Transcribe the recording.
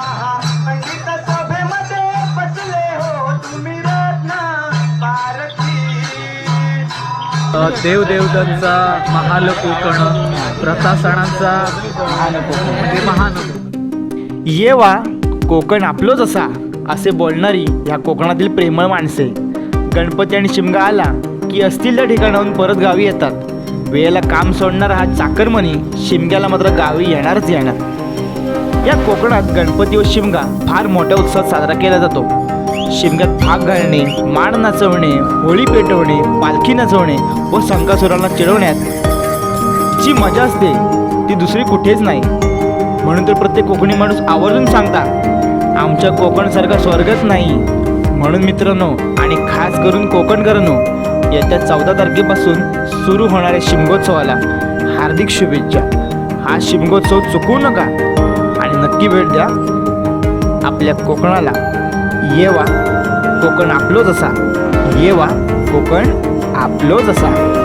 महापंडित सभेमध्ये बसले हो तुम्ही भारती देवदेवतांचा महाल कोकण प्रथा सणांचा म्हणजे महान कोकण आपलोच असा असे बोलणारी ह्या कोकणातील प्रेमळ माणसे. गणपती आणि शिमगा आला की असतील त्या ठिकाणाहून परत गावी येतात. वेळेला काम सोडणारा हा चाकरमणी शिमग्याला मात्र गावी येणारच येणार. या कोकणात गणपती व शिमगा फार मोठ्या उत्साहात साजरा केला जातो. शिमग्यात भाग घालणे माण नाचवणे होळी पेटवणे पालखी नाचवणे व संकासुरांना चिडवण्यात जी मजा असते ती दुसरी कुठेच नाही. म्हणून तर प्रत्येक कोकणी माणूस आवर्जून सांगता आमच्या कोकणसारखा स्वर्गच नाही. म्हणून मित्रांनो आणि खास करून कोकणकरांनो येत्या चौदा तारखेपासून सुरू होणाऱ्या शिमगोत्सवाला हार्दिक शुभेच्छा. हा शिमगोत्सव चुकवू नका. नक्की भेट द्या. आपल्या कोकणाला येवा. कोकण आपलोच असा. येवा. कोकण आपलोच असा.